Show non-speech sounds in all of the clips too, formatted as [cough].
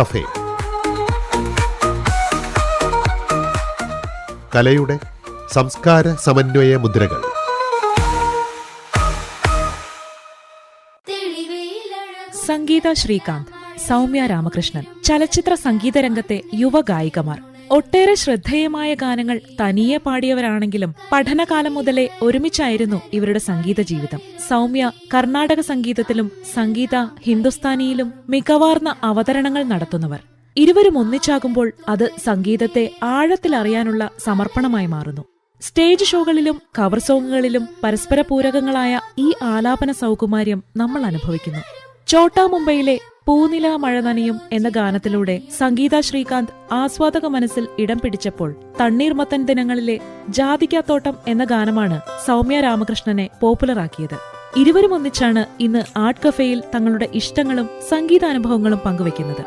Cafe. കലയുടെ സംസ്കാര സമന്വയ മുദ്രകൾ. സംഗീത ശ്രീകാന്ത് സൗമ്യ രാമകൃഷ്ണൻ ചലച്ചിത്ര സംഗീത രംഗത്തെ യുവഗായികമാർ ഒട്ടേറെ ശ്രദ്ധേയമായ ഗാനങ്ങൾ തനിയെ പാടിയവരാണെങ്കിലും പഠനകാലം മുതലേ ഒരുമിച്ചായിരുന്നു ഇവരുടെ സംഗീത ജീവിതം. സൗമ്യ കർണാടക സംഗീതത്തിലും സംഗീത ഹിന്ദുസ്ഥാനിയിലും മികവാർന്ന അവതരണങ്ങൾ നടത്തുന്നവർ. ഇരുവരും ഒന്നിച്ചാകുമ്പോൾ അത് സംഗീതത്തെ ആഴത്തിലറിയാനുള്ള സമർപ്പണമായി മാറുന്നു. സ്റ്റേജ് ഷോകളിലും കവർ സോങ്ങുകളിലും പരസ്പര പൂരകങ്ങളായ ഈ ആലാപന സൗകുമാര്യം നമ്മൾ അനുഭവിക്കുന്നു. ചോട്ടാ മുംബൈയിലെ പൂനില മഴ നനയും എന്ന ഗാനത്തിലൂടെ സംഗീത ശ്രീകാന്ത് ആസ്വാദക മനസ്സിൽ ഇടം പിടിച്ചപ്പോൾ തണ്ണീർമത്തൻ ദിനങ്ങളിലെ ജാതിക്കാത്തോട്ടം എന്ന ഗാനമാണ് സൗമ്യ രാമകൃഷ്ണനെ പോപ്പുലറാക്കിയത്. ഇരുവരും ഒന്നിച്ചാണ് ഇന്ന് ആർട്ട് കഫേയിൽ തങ്ങളുടെ ഇഷ്ടങ്ങളും സംഗീതാനുഭവങ്ങളും പങ്കുവയ്ക്കുന്നത്.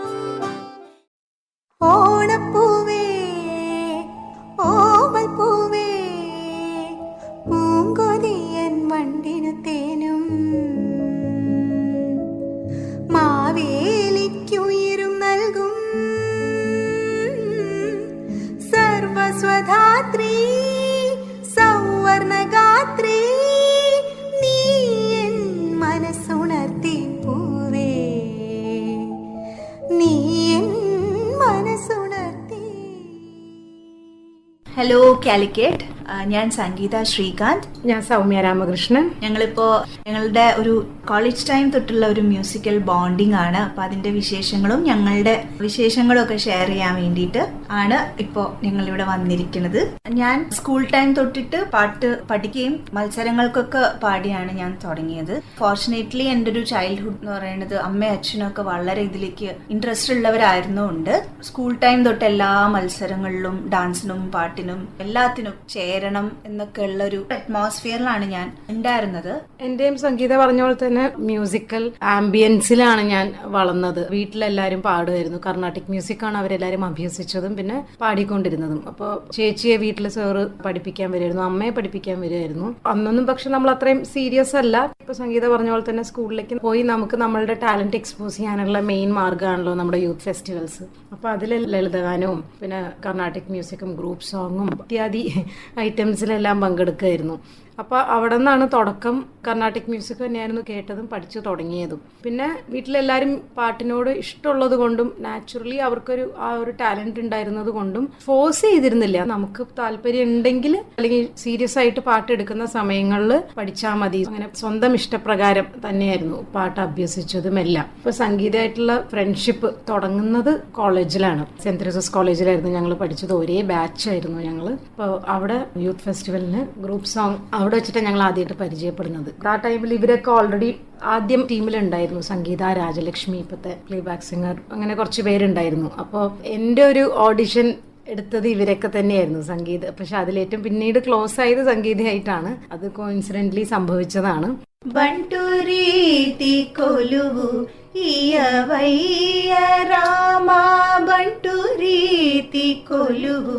ഓണപ്പൂവേ കാലിക്കേറ്റ്. ഞാൻ സംഗീത ശ്രീകാന്ത്. ഞാൻ സൗമ്യ രാമകൃഷ്ണൻ. ഞങ്ങളിപ്പോ ഞങ്ങളുടെ ഒരു കോളേജ് ടൈം തൊട്ടുള്ള ഒരു മ്യൂസിക്കൽ ബോണ്ടിങ് ആണ്. അപ്പൊ അതിന്റെ വിശേഷങ്ങളും ഞങ്ങളുടെ വിശേഷങ്ങളും ഒക്കെ ഷെയർ ചെയ്യാൻ വേണ്ടിയിട്ട് ആണ് ഇപ്പോ ഞങ്ങൾ ഇവിടെ വന്നിരിക്കുന്നത്. ഞാൻ സ്കൂൾ ടൈം തൊട്ടിട്ട് പാട്ട് പഠിക്കുകയും മത്സരങ്ങൾക്കൊക്കെ പാടിയാണ് ഞാൻ തുടങ്ങിയത്. ഫോർച്ചുനേറ്റ്ലി എന്റെ ഒരു ചൈൽഡ്ഹുഡ് എന്ന് പറയുന്നത് അമ്മയും അച്ഛനും ഒക്കെ വളരെ ഇതിലേക്ക് ഇൻട്രസ്റ്റ് ഉള്ളവരായിരുന്നുകൊണ്ട് സ്കൂൾ ടൈം തൊട്ട് എല്ലാ മത്സരങ്ങളിലും ഡാൻസിനും പാട്ടിനും എല്ലാത്തിനും ചേരണം എന്നൊക്കെ ഉള്ള ഒരു അറ്റ്മോസ്ഫിയറിലാണ് ഞാൻ ഉണ്ടായിരുന്നത്. എന്റെയും സംഗീത പറഞ്ഞ പോലെ തന്നെ മ്യൂസിക്കൽ ആംബിയൻസിലാണ് ഞാൻ വളർന്നത്. വീട്ടിലെല്ലാരും പാടുമായിരുന്നു. കർണാട്ടിക് മ്യൂസിക് ആണ് അവരെല്ലാരും അഭ്യസിച്ചതും പിന്നെ പാടിക്കൊണ്ടിരുന്നതും. അപ്പോൾ ചേച്ചിയെ വീട്ടിൽ സാറ് പഠിപ്പിക്കാൻ വരുമായിരുന്നു അമ്മയെ പഠിപ്പിക്കാൻ വരുമായിരുന്നു അന്നൊന്നും പക്ഷെ നമ്മൾ അത്രയും സീരിയസ് അല്ല. ഇപ്പൊ സംഗീത പറഞ്ഞ പോലെ തന്നെ സ്കൂളിലേക്ക് പോയി നമുക്ക് നമ്മളുടെ ടാലന്റ് എക്സ്പോസ് ചെയ്യാനുള്ള മെയിൻ മാർഗമാണല്ലോ നമ്മുടെ യൂത്ത് ഫെസ്റ്റിവൽസ് അപ്പൊ അതിൽ ലളിതഗാനവും പിന്നെ കർണാട്ടിക് മ്യൂസിക്കും ഗ്രൂപ്പ് സോങ്ങും ഇത്യാദി ഐറ്റംസിലെല്ലാം പങ്കെടുക്കുമായിരുന്നു അപ്പോൾ അവിടെ നിന്നാണ് തുടക്കം കർണാട്ടിക് മ്യൂസിക് തന്നെയായിരുന്നു കേട്ടതും പഠിച്ചു തുടങ്ങിയതും. പിന്നെ വീട്ടിലെല്ലാവരും പാട്ടിനോട് ഇഷ്ടമുള്ളത് കൊണ്ടും നാച്ചുറലി അവർക്കൊരു ആ ഒരു ടാലന്റ് ഉണ്ടായിരുന്നത് കൊണ്ടും ഫോഴ്സ് ചെയ്തിരുന്നില്ല. നമുക്ക് താല്പര്യം ഉണ്ടെങ്കിൽ അല്ലെങ്കിൽ സീരിയസ് ആയിട്ട് പാട്ട് എടുക്കുന്ന സമയങ്ങളിൽ പഠിച്ചാൽ മതി. അങ്ങനെ സ്വന്തം ഇഷ്ടപ്രകാരം തന്നെയായിരുന്നു പാട്ട് അഭ്യസിച്ചതും എല്ലാം. ഇപ്പൊ സംഗീതമായിട്ടുള്ള ഫ്രണ്ട്ഷിപ്പ് തുടങ്ങുന്നത് കോളേജിലാണ് സെന്റ് തെരേസസ് കോളേജിലായിരുന്നു ഞങ്ങൾ പഠിച്ചത്. ഒരേ ബാച്ച് ആയിരുന്നു ഞങ്ങൾ അപ്പോൾ അവിടെ യൂത്ത് ഫെസ്റ്റിവലിന് ഗ്രൂപ്പ് സോങ് അവിടെ വെച്ചിട്ടാണ് ഞങ്ങൾ ആദ്യമായിട്ട് പരിചയപ്പെടുന്നത്. ആ ടൈമിൽ ഇവരൊക്കെ ഓൾറെഡി ആദ്യം ടീമിലുണ്ടായിരുന്നു സംഗീത രാജലക്ഷ്മി ഇപ്പോഴത്തെ പ്ലേ ബാക്ക് സിംഗർ അങ്ങനെ കുറച്ച് പേരുണ്ടായിരുന്നു അപ്പോൾ എൻ്റെ ഒരു ഓഡിഷൻ എടുത്തത് ഇവരൊക്കെ തന്നെയായിരുന്നു സംഗീത പക്ഷെ അതിലേറ്റവും പിന്നീട് ക്ലോസ് ആയത് സംഗീതമായിട്ടാണ് അത് കോയിൻസിഡന്റ്ലി സംഭവിച്ചതാണ് బంటురీతి కొలువు ఇయవయ్య రామ బంటురీతి కొలువు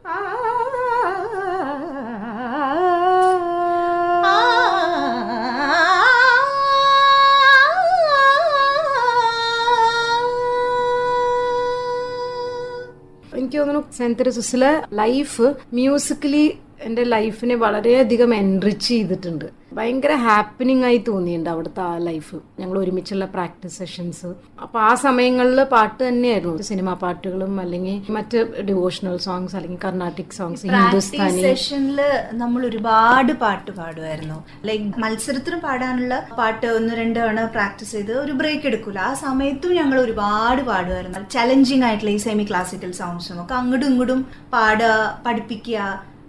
എനിക്ക് തോന്നുന്നു സെന്റ് തെരേസസിലെ ലൈഫ് മ്യൂസിക്കലി എന്റെ ലൈഫിനെ വളരെയധികം എൻറിച്ച് ചെയ്തിട്ടുണ്ട്. ഭയങ്കര ഹാപ്പനിങ് ആയി തോന്നിയിട്ടുണ്ട് അവിടുത്തെ ആ ലൈഫ് ഞങ്ങൾ ഒരുമിച്ചുള്ള പ്രാക്ടീസ് സെഷൻസ് അപ്പൊ ആ സമയങ്ങളിൽ പാട്ട് തന്നെയായിരുന്നു. സിനിമാ പാട്ടുകളും അല്ലെങ്കിൽ മറ്റ് ഡിവോഷണൽ സോങ്സ് അല്ലെങ്കിൽ കർണാട്ടിക് സോങ്സ് ഹിന്ദുസ്ഥാനി സെഷനിൽ നമ്മൾ ഒരുപാട് പാട്ട് പാടുമായിരുന്നു ലൈക്ക് മത്സരത്തിന് പാടാനുള്ള പാട്ട് ഒന്ന് രണ്ട് തവണ പ്രാക്ടീസ് ചെയ്ത് ഒരു ബ്രേക്ക് എടുക്കൂല. ആ സമയത്തും ഞങ്ങൾ ഒരുപാട് പാടുമായിരുന്നു ചലഞ്ചിങ് ആയിട്ടുള്ള ഈ സെമി ക്ലാസിക്കൽ സോങ്സും ഒക്കെ അങ്ങോട്ടും ഇങ്ങോട്ടും പാടുക പഠിപ്പിക്കുക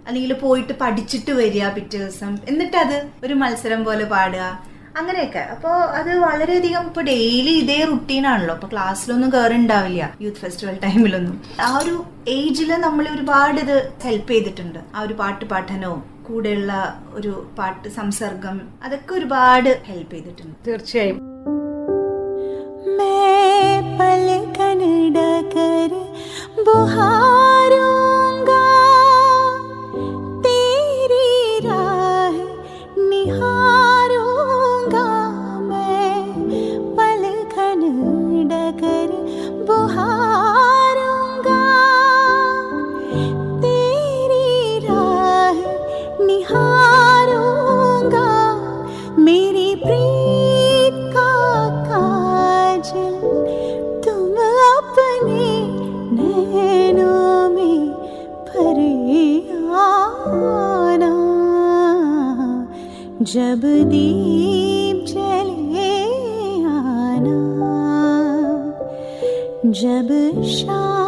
അല്ലെങ്കിൽ പോയിട്ട് പഠിച്ചിട്ട് വരിക പിറ്റേ ദിവസം. എന്നിട്ട് അത് ഒരു മത്സരം പോലെ പാടുക. അങ്ങനെയൊക്കെ. അപ്പോൾ അത് വളരെയധികം ഇപ്പോൾ ഡെയിലി ഇതേ റുട്ടീനാണല്ലോ അപ്പോൾ ക്ലാസ്സിലൊന്നും കയറിണ്ടാവില്ല യൂത്ത് ഫെസ്റ്റിവൽ ടൈമിലൊന്നും ആ ഒരു ഏജിൽ നമ്മൾ ഒരുപാട് ഇത് ഹെൽപ്പ് ചെയ്തിട്ടുണ്ട്. ആ ഒരു പാട്ട് പഠനവും കൂടെയുള്ള ഒരു പാട്ട് സംസർഗം അതൊക്കെ ഒരുപാട് ഹെൽപ്പ് ചെയ്തിട്ടുണ്ട്. തീർച്ചയായും. मैं दीप जले आना। जब शाम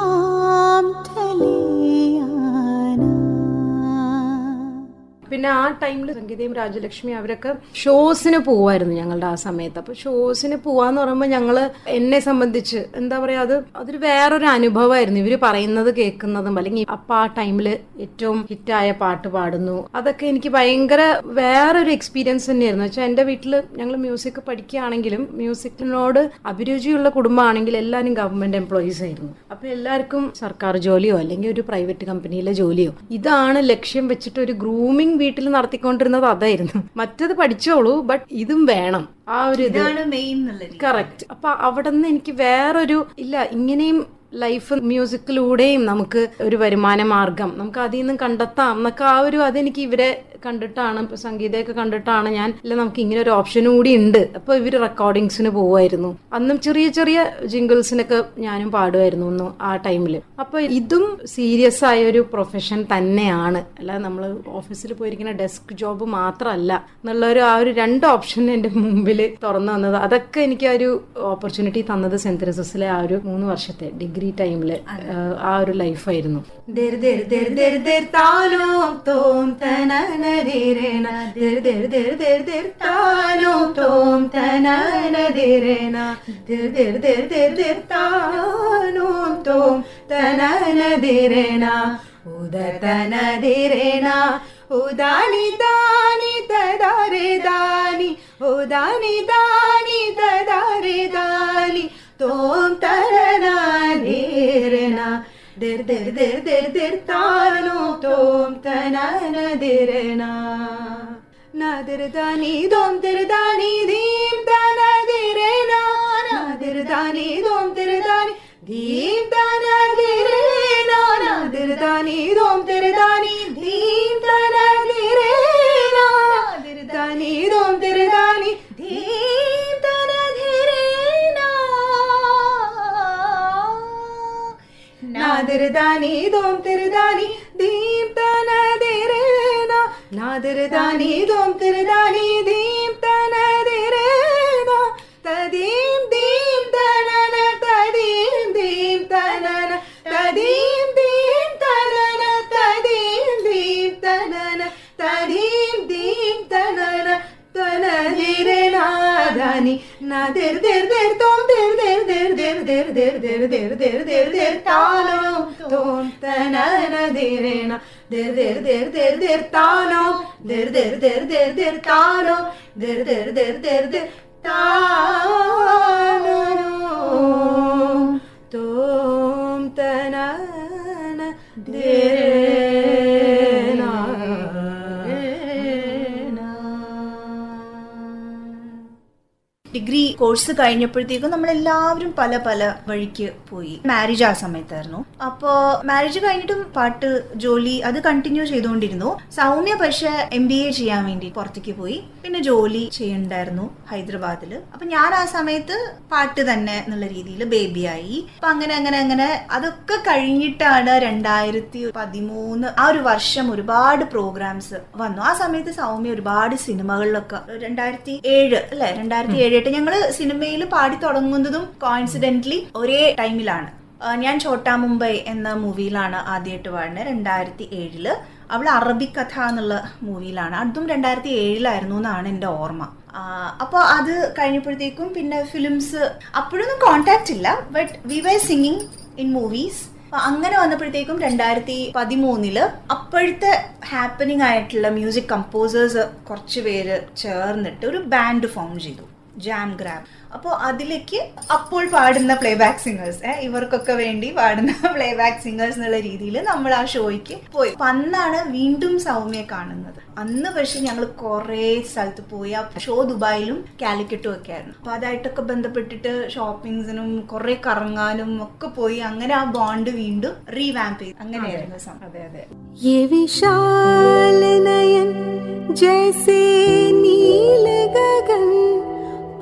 പിന്നെ ആ ടൈമിൽ സംഗീതയും രാജലക്ഷ്മി അവരൊക്കെ ഷോസിന് പോവായിരുന്നു ഞങ്ങളുടെ ആ സമയത്ത്. അപ്പൊ ഷോസിന് പോവാന്ന് പറയുമ്പോൾ ഞങ്ങൾ എന്നെ സംബന്ധിച്ച് എന്താ പറയാ അത് അതൊരു വേറൊരു അനുഭവമായിരുന്നു. ഇവർ പറയുന്നത് കേൾക്കുന്നതും അല്ലെങ്കിൽ അപ്പൊ ആ ടൈമിൽ ഏറ്റവും ഹിറ്റായ പാട്ട് പാടുന്നു. അതൊക്കെ എനിക്ക് ഭയങ്കര വേറൊരു എക്സ്പീരിയൻസ് തന്നെയായിരുന്നു. വെച്ചാൽ എന്റെ വീട്ടിൽ ഞങ്ങൾ മ്യൂസിക് പഠിക്കുകയാണെങ്കിലും മ്യൂസിക്കിനോട് അഭിരുചിയുള്ള കുടുംബമാണെങ്കിൽ എല്ലാവരും ഗവൺമെന്റ് എംപ്ലോയീസ് ആയിരുന്നു. അപ്പൊ എല്ലാവർക്കും സർക്കാർ ജോലിയോ അല്ലെങ്കിൽ ഒരു പ്രൈവറ്റ് കമ്പനിയിലെ ജോലിയോ ഇതാണ് ലക്ഷ്യം വെച്ചിട്ട് ഒരു ഗ്രൂമിംഗ് വീട്ടിൽ നടത്തിക്കൊണ്ടിരുന്നത് അതായിരുന്നു. മറ്റത് പഠിച്ചോളൂ ബട്ട് ഇതും വേണം. ആ ഒരു ഇത്. ഇതാണ് മെയിൻ എന്നുള്ളത് കറക്റ്റ് അപ്പൊ അവിടെ നിന്ന് എനിക്ക് വേറൊരു ഇല്ല ഇങ്ങനെയും ലൈഫ് മ്യൂസിക്കിലൂടെയും നമുക്ക് ഒരു വരുമാന മാർഗം. നമുക്ക് അതിൽ നിന്നും കണ്ടെത്താം. എന്നൊക്കെ ആ ഒരു അതെനിക്ക് ഇവരെ കണ്ടിട്ടാണ് ഇപ്പൊ സംഗീതമൊക്കെ കണ്ടിട്ടാണ് ഞാൻ അല്ല നമുക്ക് ഇങ്ങനെ ഒരു ഓപ്ഷൻ കൂടി ഉണ്ട്. അപ്പൊ ഇവർ റെക്കോർഡിങ്സിന് പോവായിരുന്നു. അന്നും ചെറിയ ചെറിയ ജിംഗിൾസിനൊക്കെ ഞാനും പാടുമായിരുന്നു ഒന്നും ആ ടൈമിൽ അപ്പൊ ഇതും സീരിയസ് ആയ ഒരു പ്രൊഫഷൻ തന്നെയാണ്. അല്ല നമ്മൾ ഓഫീസിൽ പോയിരിക്കുന്ന ഡെസ്ക് ജോബ് മാത്രമല്ല എന്നുള്ള ഒരു ആ ഒരു രണ്ട് ഓപ്ഷൻ എന്റെ മുമ്പിൽ തുറന്നു വന്നത്. അതൊക്കെ എനിക്ക് ആ ഒരു ഓപ്പർച്യൂണിറ്റി തന്നത് സെന്റ് ആ ഒരു മൂന്ന് വർഷത്തെ ഡിഗ്രി ഈ ടൈമിൽ ആ ഒരു ലൈഫായിരുന്നു ഉദതനതിരേണ ഉദാനി ദാനി തദാരി ദാനി ഉദാനി ദാനി തദാരി എടുത്ത് എടുത്ത് എടുത്ത് करदानी धीम तना दे रे ना नादर दानी धूम करदानी धीम तना दे रे ना तदीम धीम तना ना तदीम धीम तना ना तदीम धीम तना ना तदीम धीम तना ना तदीम धीम तना ना तना दे रे ना दानी ना देर देर देर तुम ധീർ ധീർ ധീർ ധീർ ധീർ ധീർ ധീർ താലോ തോം തനന ധീരേണ ധീർ ധീർ ധീർ ധീർ ധീർ താലോ ധീർ ധീർ ധീർ ധീർ ധീർ താലോ ധീർ ധീർ ധീർ ധീർ ധീർ താ കോഴ്സ് കഴിഞ്ഞപ്പോഴത്തേക്കും നമ്മളെല്ലാവരും പല പല വഴിക്ക് പോയി. മാരേജ് ആ സമയത്തായിരുന്നു. അപ്പോ മാരേജ് കഴിഞ്ഞിട്ടും പാട്ട് ജോലി അത് കണ്ടിന്യൂ ചെയ്തുകൊണ്ടിരുന്നു. സൗമ്യ പക്ഷെ എം ബി എ ചെയ്യാൻ വേണ്ടി പുറത്തേക്ക് പോയി. പിന്നെ ജോലി ചെയ്യണ്ടായിരുന്നു ഹൈദരാബാദിൽ അപ്പൊ ഞാൻ ആ സമയത്ത് പാട്ട് തന്നെ എന്നുള്ള രീതിയിൽ ബേബിയായി അപ്പൊ അങ്ങനെ അങ്ങനെ അങ്ങനെ അതൊക്കെ കഴിഞ്ഞിട്ടാണ് രണ്ടായിരത്തി പതിമൂന്ന് ആ ഒരു വർഷം ഒരുപാട് പ്രോഗ്രാംസ് വന്നു. ആ സമയത്ത് സൗമ്യ ഒരുപാട് സിനിമകളിലൊക്കെ രണ്ടായിരത്തി ഏഴ് അല്ലെ? രണ്ടായിരത്തി ഏഴ് എട്ട് ഞങ്ങൾ സിനിമയിൽ പാടി തുടങ്ങുന്നതും കോൺസിഡന്റ്ലി ഒരേ ടൈമിലാണ്. ഞാൻ ഛോട്ടാ മുംബൈ എന്ന മൂവിയിലാണ് ആദ്യമായിട്ട് പാടുന്നത് രണ്ടായിരത്തി ഏഴിൽ അവൾ അറബിക്കഥ എന്നുള്ള മൂവിയിലാണ്. അതും രണ്ടായിരത്തി ഏഴിലായിരുന്നു എന്നാണ് എന്റെ ഓർമ്മ. അപ്പോൾ അത് കഴിഞ്ഞപ്പോഴത്തേക്കും പിന്നെ ഫിലിംസ് അപ്പോഴൊന്നും കോണ്ടാക്റ്റ് ഇല്ല but we why singing in movies അങ്ങനെ വന്നപ്പോഴത്തേക്കും രണ്ടായിരത്തി പതിമൂന്നിൽ അപ്പോഴത്തെ ഹാപ്പനിങ് ആയിട്ടുള്ള മ്യൂസിക് കമ്പോസേഴ്സ് കുറച്ച് പേര് ചേർന്നിട്ട് ഒരു ബാൻഡ് ഫോം ചെയ്തു. ജാം ഗ്രാബ് അപ്പോൾ അതിലേക്ക് അപ്പോൾ പാടുന്ന പ്ലേ ബാക്ക് സിംഗേഴ്സ് ഇവർക്കൊക്കെ വേണ്ടി പാടുന്ന പ്ലേ ബാക്ക് സിംഗേഴ്സ് എന്നുള്ള രീതിയിൽ നമ്മൾ ആ ഷോയ്ക്ക് പോയി. അപ്പം അന്നാണ് വീണ്ടും സൗമ്യയെ കാണുന്നത്. അന്ന് പക്ഷെ ഞങ്ങൾ കുറേ സ്ഥലത്ത് പോയി. ആ ഷോ ദുബായിലും കാലിക്കറ്റും ഒക്കെ ആയിരുന്നു അപ്പൊ അതായിട്ടൊക്കെ ബന്ധപ്പെട്ടിട്ട് ഷോപ്പിംഗ്സിനും കുറെ കറങ്ങാനും ഒക്കെ പോയി. അങ്ങനെ ആ ബോണ്ട് വീണ്ടും റീവാമ്പ് ചെയ്തു. അങ്ങനെയായിരുന്നു അതെ. അതെ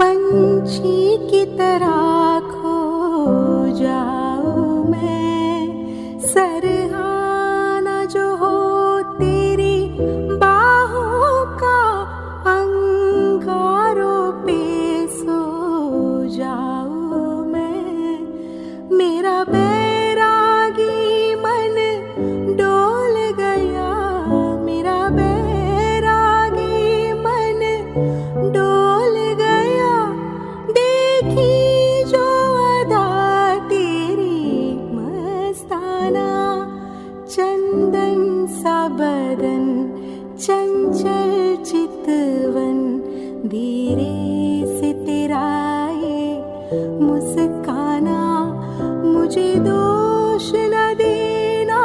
पंछी की तरह खो जाऊँ मैं सरहाना बदन चंचल चितवन धीरे से तेरा ये मुस्काना मुझे दोष न देना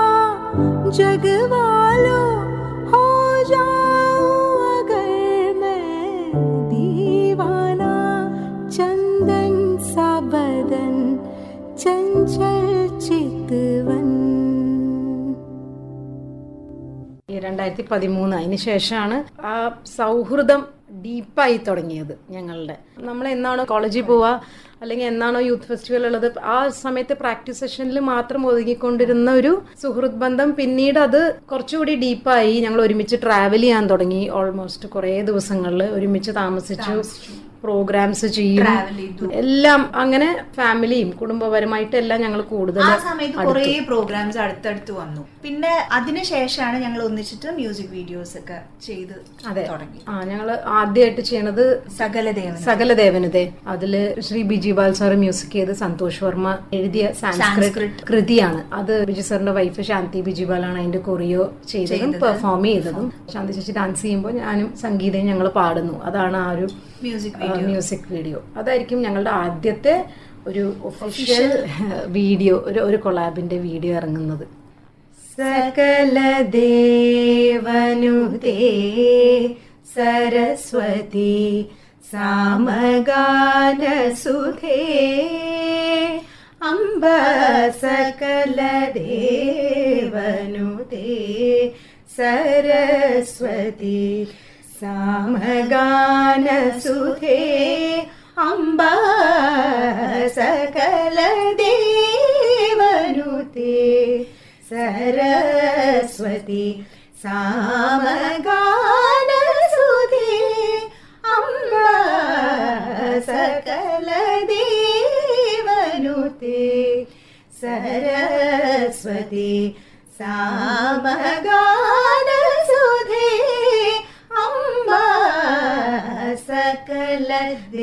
जग രണ്ടായിരത്തി പതിമൂന്ന് അതിന് ശേഷമാണ് ആ സൗഹൃദം ഡീപ്പായി തുടങ്ങിയത് ഞങ്ങളുടെ. നമ്മൾ എന്നാണോ കോളേജിൽ പോവുക അല്ലെങ്കിൽ എന്നാണോ യൂത്ത് ഫെസ്റ്റിവൽ ഉള്ളത് ആ സമയത്ത് പ്രാക്ടീസ് സെഷനിൽ മാത്രം ഒതുങ്ങിക്കൊണ്ടിരുന്ന ഒരു സുഹൃത്ത് ബന്ധം പിന്നീട് അത് കുറച്ചുകൂടി ഡീപ്പായി ഞങ്ങൾ ഒരുമിച്ച് ട്രാവൽ ചെയ്യാൻ തുടങ്ങി. ഓൾമോസ്റ്റ് കുറേ ദിവസങ്ങളിൽ ഒരുമിച്ച് താമസിച്ചു. പ്രോഗ്രാംസ് ചെയ്യും. എല്ലാം അങ്ങനെ ഫാമിലിയും കുടുംബപരമായിട്ട് എല്ലാം ഞങ്ങൾ കൂടുതൽ ആ സമയത്ത് കുറേ പ്രോഗ്രാംസ് അടുത്തടുത്ത് വന്നു. പിന്നെ അതിനുശേഷമാണ് ഞങ്ങൾ ഒന്നിച്ചിട്ട് മ്യൂസിക് വീഡിയോസ് ഒക്കെ ചെയ്ത് തുടങ്ങി. ആ ഞങ്ങൾ ആദ്യമായിട്ട് ചെയ്യണത് സകലദേവൻ സകലദേവനതെ അതിൽ ശ്രീ ബിജി ബാൽ സാർ മ്യൂസിക് ചെയ്ത് സന്തോഷ് വർമ്മ എഴുതിയ സാൻസ്ക്രിറ്റ് കൃതിയാണ്. അത് ബിജി സാറിന്റെ വൈഫ് ശാന്തി ബിജി ആണ് അതിന്റെ കൊറിയോ ചെയ്തതും പെർഫോം ചെയ്തതും. ശാന്തി ചേച്ചി ഡാൻസ് ചെയ്യുമ്പോൾ ഞാനും സംഗീതയും ഞങ്ങൾ പാടുന്നു. അതാണ് ആ ഒരു മ്യൂസിക് മ്യൂസിക് വീഡിയോ അതായിരിക്കും ഞങ്ങളുടെ ആദ്യത്തെ ഒരു ഒഫീഷ്യൽ വീഡിയോ [laughs] ഒരു ഒരു കൊളാബിന്റെ വീഡിയോ ഇറങ്ങുന്നത്. സകല ദേവനുദേ സരസ്വതി സാമഗാന സുധേ. അംബ സകല ദേവനുദേ സരസ്വതി സാമഗാന സുധേ അംബ സകല ദേവനുതേ സരസ്വതി സാമഗാനസുധേ അംബ സകല ദേവനുതേ സരസ്വതി സാമഗാന സകല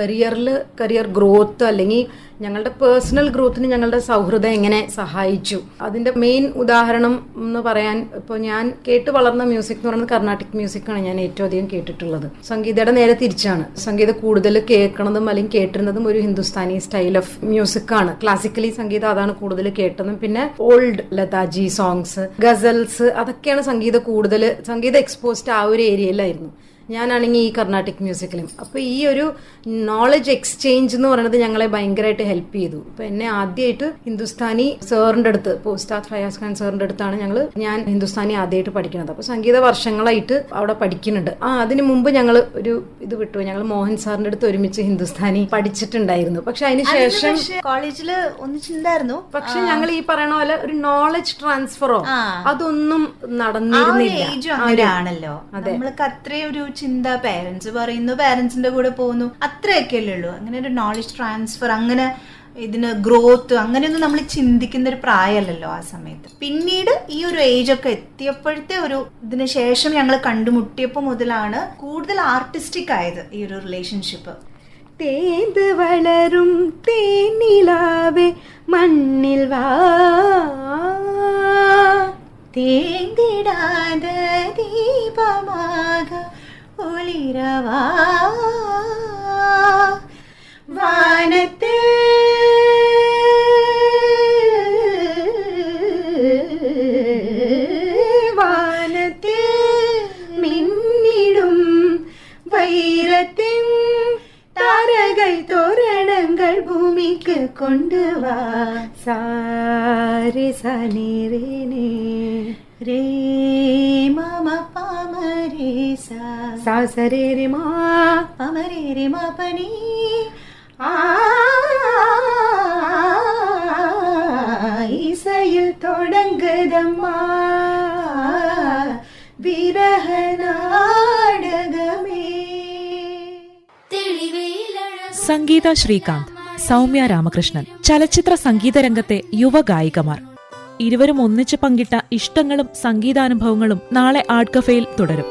കരിയറിൽ കരിയർ ഗ്രോത്ത് അല്ലെങ്കിൽ ഞങ്ങളുടെ പേഴ്സണൽ ഗ്രോത്തിന് ഞങ്ങളുടെ സൗഹൃദം എങ്ങനെ സഹായിച്ചു. അതിന്റെ മെയിൻ ഉദാഹരണം എന്ന് പറയാൻ ഇപ്പോൾ ഞാൻ കേട്ട് വളർന്ന മ്യൂസിക് എന്ന് പറയുന്നത് കർണാട്ടിക് മ്യൂസിക്കാണ് ഞാൻ ഏറ്റവും അധികം കേട്ടിട്ടുള്ളത്. സംഗീതയുടെ നേരെ തിരിച്ചാണ്. സംഗീതം കൂടുതൽ കേൾക്കണതും അല്ലെങ്കിൽ കേട്ടിരുന്നതും ഒരു ഹിന്ദുസ്ഥാനി സ്റ്റൈൽ ഓഫ് മ്യൂസിക്കാണ് ക്ലാസിക്കലി സംഗീതം അതാണ് കൂടുതൽ കേട്ടതും. പിന്നെ ഓൾഡ് ലതാജി സോങ്സ് ഗസൽസ് അതൊക്കെയാണ് സംഗീതം കൂടുതൽ സംഗീതം എക്സ്പോസ്ഡ് ആ ഒരു ഏരിയയിലായിരുന്നു ഞാനാണെങ്കിൽ ഈ കർണാട്ടിക് മ്യൂസിക്കിലും. അപ്പോൾ ഈ ഒരു നോളജ് എക്സ്ചേഞ്ച് എന്ന് പറയുന്നത് ഞങ്ങളെ ഭയങ്കരമായിട്ട് ഹെൽപ്പ് ചെയ്തു. ഇപ്പൊ എന്നെ ആദ്യമായിട്ട് ഹിന്ദുസ്ഥാനി സാറിന്റെ അടുത്ത് പോസ്റ്റാ ഫയാസ് ഖാൻ സാറിന്റെ അടുത്താണ് ഞങ്ങൾ ഞാൻ ഹിന്ദുസ്ഥാനി ആദ്യമായിട്ട് പഠിക്കുന്നത്. അപ്പോൾ സംഗീത വർഷങ്ങളായിട്ട് അവിടെ പഠിക്കുന്നുണ്ട്. ആ അതിന് മുമ്പ് ഞങ്ങൾ ഒരു ഇത് വിട്ടു. ഞങ്ങൾ മോഹൻ സാറിന്റെ അടുത്ത് ഒരുമിച്ച് ഹിന്ദുസ്ഥാനി പഠിച്ചിട്ടുണ്ടായിരുന്നു. പക്ഷെ അതിന് ശേഷം കോളേജിൽ ഒന്നിച്ചിട്ടുണ്ടായിരുന്നു പക്ഷെ ഞങ്ങൾ ഈ പറയണ പോലെ ഒരു നോളജ് ട്രാൻസ്ഫറോ അതൊന്നും നടന്നിരുന്നില്ല. നമ്മൾക്ക് അത്രയും ഒരു ചിന്ത പേരൻസ് പറയുന്നു പേരൻസിന്റെ കൂടെ പോകുന്നു അത്രയൊക്കെയല്ലേ ഉള്ളൂ. അങ്ങനെ ഒരു നോളജ് ട്രാൻസ്ഫർ അങ്ങനെ ഇതിന് ഗ്രോത്ത് അങ്ങനെയൊന്നും നമ്മൾ ചിന്തിക്കുന്ന ഒരു പ്രായമല്ലല്ലോ ആ സമയത്ത്. പിന്നീട് ഈ ഒരു ഏജ് ഒക്കെ എത്തിയപ്പോഴത്തെ ഒരു ഇതിന് ശേഷം ഞങ്ങൾ കണ്ടുമുട്ടിയപ്പോൾ മുതലാണ് കൂടുതൽ ആർട്ടിസ്റ്റിക് ആയത് ഈ ഒരു റിലേഷൻഷിപ്പ് തേത് വളരും തേനിലാവേ മണ്ണിൽ വാ. തേങ്ങിടാതെ ദീപമാക. ஒளிரவா வானத்து. வானத்து மின்னிடும் வைரத்தின் தாரகை தோரணங்கள் பூமிக்கு கொண்டு வா. சாரி சனி ரே ரே மம. പമരേ സാ சாசரேரி மா പമരേ രേ മപനി ஆ, இசையில் தொடங்குதம்மா விரக நாடகமே സംഗീത ശ്രീകാന്ത് സൗമ്യ രാമകൃഷ്ണൻ ചലച്ചിത്ര സംഗീത രംഗത്തെ യുവഗായികമാർ ഇരുവരും ഒന്നിച്ച് പങ്കിട്ട ഇഷ്ടങ്ങളും സംഗീതാനുഭവങ്ങളും നാളെ ആർട്ട് കഫേയിൽ തുടരും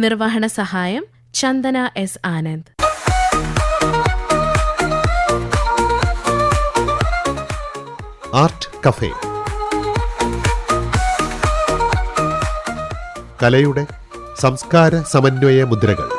നിർവഹണ സഹായം Chandana S Anand. Art cafe. കലയുടെ സംസ്കാര സമന്വയ മുദ്രകൾ.